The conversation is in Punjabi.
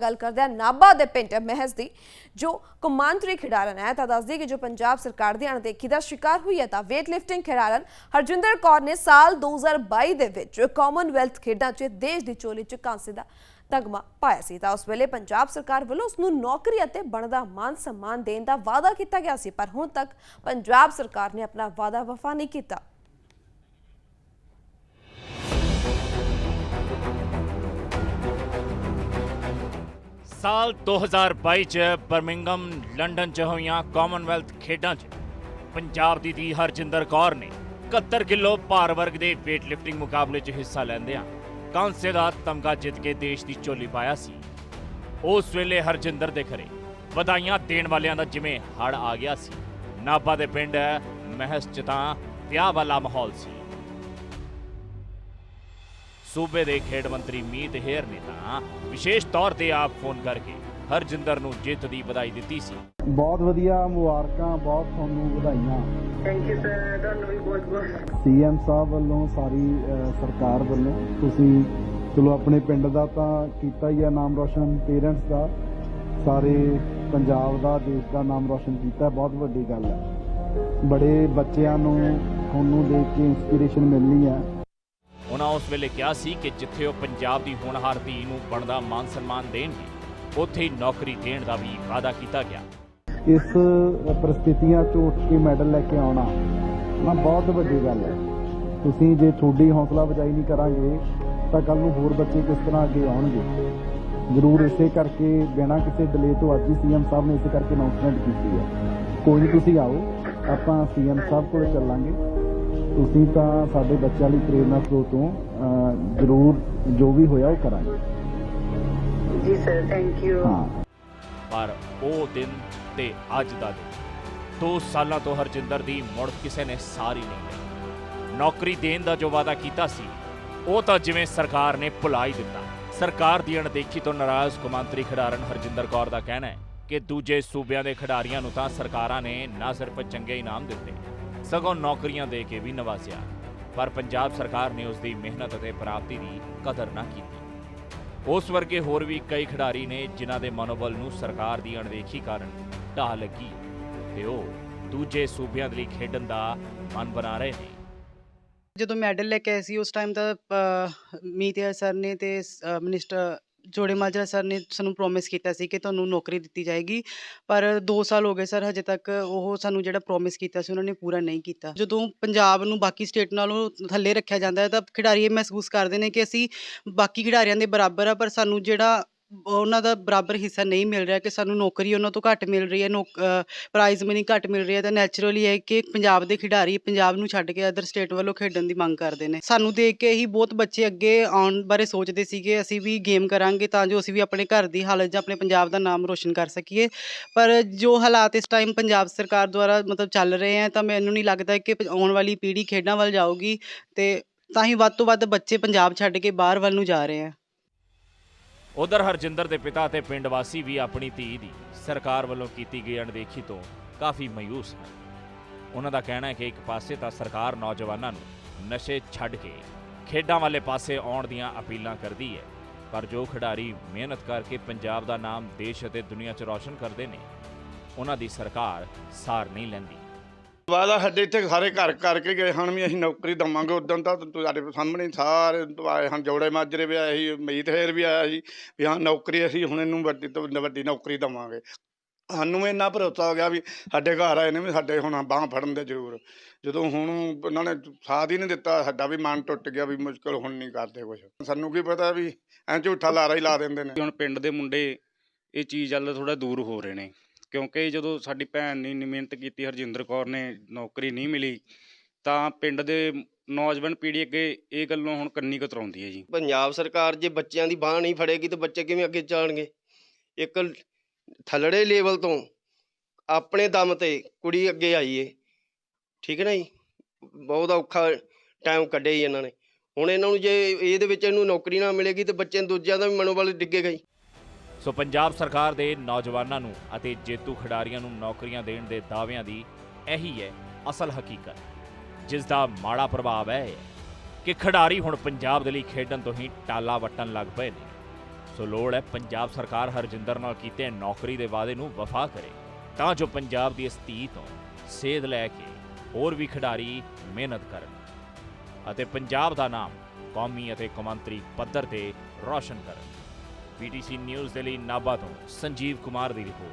ਗੱਲ ਕਰਦੇ ਹਾਂ ਨਾਭਾ ਦੇ ਪਿੰਡ ਮਹਿਜ਼ ਦੀ, ਜੋ ਕੌਮਾਂਤਰੀ ਖਿਡਾਰਨ ਹੈ, ਤਾਂ ਦੱਸਦੀ ਕਿ ਜੋ ਪੰਜਾਬ ਸਰਕਾਰ ਦੀ ਅਣਦੇਖੀ ਦਾ ਸ਼ਿਕਾਰ ਹੋਈ ਹੈ, ਤਾਂ weight lifting ਖਿਡਾਰਨ ਹਰਜਿੰਦਰ ਕੌਰ ਨੇ ਸਾਲ 2022 ਦੇ ਵਿੱਚ ਕਾਮਨਵੈਲਥ ਖੇਡਾਂ 'ਚ ਦੇਸ਼ ਦੀ ਚੋਲੀ 'ਚ ਕਾਂਸੇ ਦਾ ਤਗਮਾ ਪਾਇਆ ਸੀ। ਤਾਂ ਉਸ ਵੇਲੇ ਪੰਜਾਬ ਸਰਕਾਰ ਵੱਲੋਂ ਉਸ ਨੂੰ ਨੌਕਰੀ ਅਤੇ ਬਣਦਾ ਮਾਨ ਸਨਮਾਨ ਦੇਣ ਦਾ ਵਾਅਦਾ ਕੀਤਾ ਗਿਆ ਸੀ, ਪਰ ਹੁਣ ਤੱਕ ਪੰਜਾਬ ਸਰਕਾਰ ਨੇ ਆਪਣਾ ਵਾਅਦਾ ਵਫਾ ਨਹੀਂ ਕੀਤਾ। ਸਾਲ 2022 ਚ ਬਰਮਿੰਗਮ ਲੰਡਨ ਚ ਹੋਈਆਂ ਕਾਮਨਵੈਲਥ ਖੇਡਾਂ 'ਚ ਪੰਜਾਬ ਦੀ ਦੀ ਹਰਜਿੰਦਰ ਕੌਰ ਨੇ 71 ਕਿਲੋ ਭਾਰ ਵਰਗ ਦੇ weight ਮੁਕਾਬਲੇ 'ਚ ਹਿੱਸਾ ਲੈਂਦਿਆਂ ਕਾਂਸੇ ਦਾ ਤਮਗਾ ਜਿੱਤ ਕੇ ਦੇਸ਼ ਦੀ ਝੋਲੀ ਪਾਇਆ ਸੀ। ਉਸ ਵੇਲੇ ਹਰਜਿੰਦਰ ਦੇ ਘਰੇ ਵਧਾਈਆਂ ਦੇਣ ਵਾਲਿਆਂ ਦਾ ਜਿਵੇਂ ਹੜ ਆ ਗਿਆ ਸੀ। ਨਾਭਾ ਦੇ ਪਿੰਡ ਮਹਿਸ ਚ ਤਾਂ ਵਿਆਹ ਵਾਲਾ ਮਾਹੌਲ ਸੀ। ਸੂਬੇ ਦੇ ਖੇਡ ਮੰਤਰੀ ਮੀਤ ਹੇਰ ਨੇ ਤਾਂ ਵਿਸ਼ੇਸ਼ ਤੌਰ ਤੇ ਆਪ ਫੋਨ ਕਰਕੇ ਹਰਜਿੰਦਰ ਨੂੰ ਜਿੱਤ ਦੀ ਵਧਾਈ ਦਿੱਤੀ ਸੀ। ਬਹੁਤ ਵਧੀਆ ਮੁਬਾਰਕਾਂ ਬਹੁਤ ਤੁਹਾਨੂੰ ਵਧਾਈਆਂ। ਥੈਂਕ ਯੂ ਸਰ ਤੁਹਾਨੂੰ ਵੀ ਬਹੁਤ ਬਹੁਤ। ਸੀਐਮ ਸਾਹਿਬ ਵੱਲੋਂ ਸਾਰੀ ਸਰਕਾਰ ਵੱਲੋਂ ਤੁਸੀਂ ਚਲੋ ਆਪਣੇ ਪਿੰਡ ਦਾ ਤਾਂ ਕੀਤਾ ਹੀ ਆ ਨਾਮ ਰੋਸ਼ਨ ਪੇਰੈਂਟਸ ਦਾ। ਸਾਰੇ ਪੰਜਾਬ ਦਾ ਦੇਸ਼ ਦਾ ਨਾਮ ਰੋਸ਼ਨ ਕੀਤਾ ਬਹੁਤ ਵੱਡੀ ਗੱਲ ਹੈ। ਬੜੇ ਬੱਚਿਆਂ ਨੂੰ ਤੁਹਾਨੂੰ ਦੇਖ ਕੇ ਇਨਸਪੀਰੇਸ਼ਨ ਮਿਲਣੀ ਹੈ। ਉਹਨਾਂ ਉਸ ਵੇਲੇ ਕਿਹਾ ਸੀ ਕਿ ਜਿੱਥੇ ਉਹ ਪੰਜਾਬ ਦੀ ਹੋਣਹਾਰ ਧੀ ਨੂੰ ਬਣਦਾ ਮਾਨ ਸਨਮਾਨ ਦੇਣਗੇ ਉੱਥੇ ਹੀ ਨੌਕਰੀ ਦੇਣ ਦਾ ਵੀ ਵਾਅਦਾ ਕੀਤਾ ਗਿਆ। ਇਸ ਪਰਿਸਥਿਤੀਆਂ ਤੋਂ ਉੱਠ ਕੇ ਮੈਡਲ ਲੈ ਕੇ ਆਉਣਾ ਨਾ ਬਹੁਤ ਵੱਡੀ ਗੱਲ ਹੈ। ਤੁਸੀਂ ਜੇ ਤੁਹਾਡੀ ਹੌਸਲਾ ਅਫਜ਼ਾਈ ਨਹੀਂ ਕਰਾਂਗੇ, ਤਾਂ ਕੱਲ ਨੂੰ ਹੋਰ ਬੱਚੇ ਕਿਸ ਤਰ੍ਹਾਂ ਅੱਗੇ ਆਉਣਗੇ? ਜ਼ਰੂਰ ਇਸੇ ਕਰਕੇ ਬਿਨਾਂ ਕਿਸੇ ਡਿਲੇ ਤੋਂ ਅੱਜ ਹੀ ਸੀਐਮ ਸਾਹਿਬ ਨੇ ਇਸੇ ਕਰਕੇ ਅਨਾਉਂਸਮੈਂਟ ਕੀਤੀ ਹੈ। ਕੋਈ ਨਹੀਂ ਤੁਸੀਂ ਆਓ, ਆਪਾਂ ਸੀਐਮ ਸਾਹਿਬ ਕੋਲ ਚੱਲਾਂਗੇ। ਤੁਸੀਂ ਤਾਂ ਸਾਡੇ ਬੱਚਿਆਂ ਲਈ ਪ੍ਰੇਰਨਾ ਸਰੋਤ ਹੋ ਜ਼ਰੂਰ ਜੋ ਵੀ ਹੋਇਆ ਉਹ ਕਰਾਂਗੇ। ਜੀ ਸਰ ਥੈਂਕ ਯੂ ਹਾਂ। ਪਰ ਉਹ ਦਿਨ ਤੇ ਅੱਜ ਦਾ ਦਿਨ। ਦੋ ਸਾਲਾਂ ਤੋਂ ਹਰਜਿੰਦਰ ਦੀ ਮੁੜ ਕਿਸੇ ਨੇ ਸਾਰੀ ਨਹੀਂ ਲਈ। ਨੌਕਰੀ ਦੇਣ ਦਾ ਜੋ ਵਾਅਦਾ ਕੀਤਾ ਸੀ ਉਹ ਤਾਂ ਜਿਵੇਂ ਸਰਕਾਰ ਨੇ ਭੁਲਾ ਹੀ ਦਿੱਤਾ। ਸਰਕਾਰ ਦੀ ਅਣਦੇਖੀ ਤੋਂ ਨਾਰਾਜ਼ ਕੌਮਾਂਤਰੀ ਖਿਡਾਰਨ ਹਰਜਿੰਦਰ ਕੌਰ ਦਾ ਕਹਿਣਾ ਹੈ ਕਿ ਦੂਜੇ ਸੂਬਿਆਂ ਦੇ ਖਿਡਾਰੀਆਂ ਨੂੰ ਤਾਂ ਸਰਕਾਰਾਂ ਨੇ ਨਾ ਸਿਰਫ ਚੰਗੇ ਇਨਾਮ ਦਿੱਤੇ ਸਗੋਂ ਨੌਕਰੀਆਂ ਦੇ ਕੇ ਵੀ ਨਵਾਜ਼ਿਆ, ਪਰ ਪੰਜਾਬ ਸਰਕਾਰ ਨੇ ਉਸ ਦੀ ਮਿਹਨਤ ਅਤੇ ਪ੍ਰਾਪਤੀ ਦੀ ਕਦਰ ਨਾ ਕੀਤੀ। ਉਸ ਵਰਗੇ ਹੋਰ ਵੀ ਕਈ ਖਿਡਾਰੀ ਨੇ ਜਿਨ੍ਹਾਂ ਦੇ ਮਨੋਬਲ ਨੂੰ ਸਰਕਾਰ ਦੀ ਅਣਦੇਖੀ ਕਾਰਨ ਢਾਹ ਲੱਗੀ ਤੇ ਉਹ ਦੂਜੇ ਸੂਬਿਆਂ ਦੇ ਲਈ ਖੇਡਣ ਦਾ ਮਨ ਬਣਾ ਰਹੇ ਨੇ। ਜਦੋਂ ਮੈਡਲ ਲੈ ਕੇ ਆਏ ਸੀ, ਉਸ ਟਾਈਮ ਤਾਂ ਮੀਤਿਆ ਸਰ ਨੇ ਤੇ ਮਿਨਿਸਟਰ ਜੋੜੇ ਮਾਜਰਾ ਸਰ ਨੇ ਸਾਨੂੰ ਪ੍ਰੋਮਿਸ ਕੀਤਾ ਸੀ ਕਿ ਤੁਹਾਨੂੰ ਨੌਕਰੀ ਦਿੱਤੀ ਜਾਏਗੀ, ਪਰ 2 ਸਾਲ ਹੋ ਗਏ ਸਰ, ਹਜੇ ਤੱਕ ਉਹ ਸਾਨੂੰ ਜਿਹੜਾ ਪ੍ਰੋਮਿਸ ਕੀਤਾ ਸੀ, ਉਹਨਾਂ ਨੇ ਪੂਰਾ ਨਹੀਂ ਕੀਤਾ। ਜਦੋਂ ਪੰਜਾਬ ਨੂੰ ਬਾਕੀ ਸਟੇਟ ਨਾਲੋਂ ਥੱਲੇ ਰੱਖਿਆ ਜਾਂਦਾ ਹੈ, ਤਾਂ ਖਿਡਾਰੀ ਇਹ ਮਹਿਸੂਸ ਕਰਦੇ ਨੇ ਕਿ ਅਸੀਂ ਬਾਕੀ ਖਿਡਾਰੀਆਂ ਦੇ ਬਰਾਬਰ ਆ, ਪਰ ਸਾਨੂੰ ਜਿਹੜਾ ਉਹਨਾਂ ਦਾ ਬਰਾਬਰ ਹਿੱਸਾ ਨਹੀਂ ਮਿਲ ਰਿਹਾ ਕਿ ਸਾਨੂੰ ਨੌਕਰੀ ਉਹਨਾਂ ਤੋਂ ਘੱਟ ਮਿਲ ਰਹੀ ਹੈ, ਨੌਕ ਪ੍ਰਾਈਜ਼ ਮਨੀ ਘੱਟ ਮਿਲ ਰਹੀ ਹੈ, ਤਾਂ ਨੈਚੁਰਲੀ ਹੈ ਕਿ ਪੰਜਾਬ ਦੇ ਖਿਡਾਰੀ ਪੰਜਾਬ ਨੂੰ ਛੱਡ ਕੇ ਅਦਰ ਸਟੇਟ ਵੱਲੋਂ ਖੇਡਣ ਦੀ ਮੰਗ ਕਰਦੇ ਨੇ। ਸਾਨੂੰ ਦੇਖ ਕੇ ਹੀ ਬਹੁਤ ਬੱਚੇ ਅੱਗੇ ਆਉਣ ਬਾਰੇ ਸੋਚਦੇ ਸੀਗੇ, ਅਸੀਂ ਵੀ ਗੇਮ ਕਰਾਂਗੇ ਤਾਂ ਜੋ ਅਸੀਂ ਵੀ ਆਪਣੇ ਘਰ ਦੀ ਹਾਲਤ ਜਾਂ ਆਪਣੇ ਪੰਜਾਬ ਦਾ ਨਾਮ ਰੋਸ਼ਨ ਕਰ ਸਕੀਏ। ਪਰ ਜੋ ਹਾਲਾਤ ਇਸ ਟਾਈਮ ਪੰਜਾਬ ਸਰਕਾਰ ਦੁਆਰਾ ਮਤਲਬ ਚੱਲ ਰਹੇ ਆ ਤਾਂ ਮੈਨੂੰ ਨਹੀਂ ਲੱਗਦਾ ਕਿ ਪ- ਆਉਣ ਵਾਲੀ ਪੀੜ੍ਹੀ ਖੇਡਾਂ ਵੱਲ ਜਾਊਗੀ ਤੇ ਤਾਂ ਹੀ ਵੱਧ ਤੋਂ ਵੱਧ ਬੱਚੇ ਪੰਜਾਬ ਛੱਡ ਕੇ ਬਾਹਰ ਵੱਲ ਨੂੰ ਜਾ ਰਹੇ ਆ ਉਧਰ ਹਰਜਿੰਦਰ ਦੇ ਪਿਤਾ ਅਤੇ ਪਿੰਡ ਵਾਸੀ ਵੀ ਆਪਣੀ ਧੀ ਦੀ ਸਰਕਾਰ ਵੱਲੋਂ ਕੀਤੀ ਗਈ ਅਣਦੇਖੀ ਤੋਂ ਕਾਫੀ ਮਾਯੂਸ ਹਨ। ਉਹਨਾਂ ਦਾ ਕਹਿਣਾ ਹੈ ਕਿ ਇੱਕ ਪਾਸੇ ਤਾਂ ਸਰਕਾਰ ਨੌਜਵਾਨਾਂ ਨੂੰ ਨਸ਼ੇ ਛੱਡ ਕੇ ਖੇਡਾਂ ਵਾਲੇ ਪਾਸੇ ਆਉਣ ਦੀਆਂ ਅਪੀਲਾਂ ਕਰਦੀ ਹੈ, ਪਰ ਜੋ ਖਿਡਾਰੀ ਮਿਹਨਤ ਕਰਕੇ ਪੰਜਾਬ ਦਾ ਨਾਮ ਦੇਸ਼ ਅਤੇ ਦੁਨੀਆ 'ਚ ਰੌਸ਼ਨ ਕਰਦੇ ਨੇ, ਉਹਨਾਂ ਦੀ ਸਰਕਾਰ ਸਾਰ ਨਹੀਂ ਲੈਂਦੀ। ਵਾਦਾ ਸਾਡੇ ਇੱਥੇ ਸਾਰੇ ਘਰ ਕਰਕੇ ਗਏ ਹਨ ਵੀ ਅਸੀਂ ਨੌਕਰੀ ਦਵਾਂਗੇ ਉਦੋਂ ਤਾਂ ਤੁਹਾਡੇ ਸਾਹਮਣੇ ਹੀ ਸਾਰੇ ਆਏ ਹਨ, ਜੋੜੇ ਮਾਜਰੇ ਵੀ ਆਏ ਸੀ, ਮੀਤ ਹੇਰ ਵੀ ਆਇਆ ਸੀ ਵੀ ਹਾਂ ਨੌਕਰੀ ਅਸੀਂ ਹੁਣ ਇਹਨੂੰ ਵੱਡੀ ਤੋਂ ਵੱਡੀ ਨੌਕਰੀ ਦਵਾਂਗੇ। ਸਾਨੂੰ ਇੰਨਾ ਭਰੋਸਾ ਹੋ ਗਿਆ ਵੀ ਸਾਡੇ ਘਰ ਆਏ ਨੇ ਵੀ ਸਾਡੇ ਹੁਣ ਬਾਹ ਫੜਨ ਦੇ ਜ਼ਰੂਰ। ਜਦੋਂ ਹੁਣ ਉਹਨਾਂ ਨੇ ਸਾਥ ਹੀ ਨਹੀਂ ਦਿੱਤਾ, ਸਾਡਾ ਵੀ ਮਨ ਟੁੱਟ ਗਿਆ ਵੀ ਮੁਸ਼ਕਲ ਹੁਣ ਨਹੀਂ ਕਰਦੇ ਕੁਝ ਸਾਨੂੰ ਕੀ ਪਤਾ ਵੀ ਐਂ ਝੂਠਾ ਲਾਰਾ ਹੀ ਲਾ ਦਿੰਦੇ ਨੇ। ਹੁਣ ਪਿੰਡ ਦੇ ਮੁੰਡੇ ਇਹ ਚੀਜ਼ ਵੱਲ ਥੋੜਾ ਦੂਰ ਹੋ ਰਹੇ ਨੇ। ਕਿਉਂਕਿ ਜਦੋਂ ਸਾਡੀ ਭੈਣ ਨੇ ਇੰਨੀ ਮਿਹਨਤ ਕੀਤੀ, ਹਰਜਿੰਦਰ ਕੌਰ ਨੇ ਨੌਕਰੀ ਨਹੀਂ ਮਿਲੀ, ਤਾਂ ਪਿੰਡ ਦੇ ਨੌਜਵਾਨ ਪੀੜ੍ਹੀ ਅੱਗੇ ਇਹ ਗੱਲੋਂ ਹੁਣ ਕੰਨੀ ਕਤਰਾਉਂਦੀ ਹੈ ਜੀ। ਪੰਜਾਬ ਸਰਕਾਰ ਜੇ ਬੱਚਿਆਂ ਦੀ ਬਾਹ ਨਹੀਂ ਫੜੇਗੀ ਤਾਂ ਬੱਚੇ ਕਿਵੇਂ ਅੱਗੇ ਚੱਲਣਗੇ ਇੱਕ ਥੱਲੜੇ ਲੈਵਲ ਤੋਂ ਆਪਣੇ ਦਮ ਤੇ ਕੁੜੀ ਅੱਗੇ ਆਈ ਏ ਠੀਕ ਹੈ ਨਾ ਜੀ? ਬਹੁਤ ਔਖਾ ਟਾਈਮ ਕੱਢਿਆ ਜੀ ਇਹਨਾਂ ਨੇ। ਹੁਣ ਇਹਨਾਂ ਨੂੰ ਜੇ ਇਹਦੇ ਵਿੱਚ ਇਹਨੂੰ ਨੌਕਰੀ ਨਾ ਮਿਲੇਗੀ ਤੇ ਬੱਚੇ ਦੂਜਿਆਂ ਦਾ ਵੀ ਮਨੋਬਲ ਡਿੱਗੇਗਾ ਜੀ। ਸੋ ਪੰਜਾਬ ਸਰਕਾਰ ਦੇ ਨੌਜਵਾਨਾਂ ਨੂੰ ਅਤੇ ਜੇਤੂ ਖਿਡਾਰੀਆਂ ਨੂੰ ਨੌਕਰੀਆਂ ਦੇਣ ਦੇ ਦਾਅਵਿਆਂ ਦੀ ਇਹੀ ਹੈ ਅਸਲ ਹਕੀਕਤ, ਜਿਸ ਦਾ ਮਾੜਾ ਪ੍ਰਭਾਵ ਹੈ ਕਿ ਖਿਡਾਰੀ ਹੁਣ ਪੰਜਾਬ ਦੇ ਲਈ ਖੇਡਣ ਤੋਂ ਹੀ ਟਾਲਾ ਵੱਟਣ ਲੱਗ ਪਏ ਨੇ। ਸੋ ਲੋੜ ਹੈ ਪੰਜਾਬ ਸਰਕਾਰ ਹਰਜਿੰਦਰ ਨਾਲ ਕੀਤੇ ਨੌਕਰੀ ਦੇ ਵਾਅਦੇ ਨੂੰ ਵਫਾ ਕਰੇ, ਤਾਂ ਜੋ ਪੰਜਾਬ ਦੀ ਇਸ ਧੀ ਤੋਂ ਸੇਧ ਲੈ ਕੇ ਹੋਰ ਵੀ ਖਿਡਾਰੀ ਮਿਹਨਤ ਕਰਨ ਅਤੇ ਪੰਜਾਬ ਦਾ ਨਾਮ ਕੌਮੀ ਅਤੇ ਕੌਮਾਂਤਰੀ ਪੱਧਰ ਤੇ ਰੌਸ਼ਨ ਕਰਨ। ਪੀਟੀਸੀ ਨਿਊਜ਼ ਦੇ ਲਈ ਨਾਭਾ ਤੋਂ ਸੰਜੀਵ ਕੁਮਾਰ ਦੀ ਰਿਪੋਰਟ।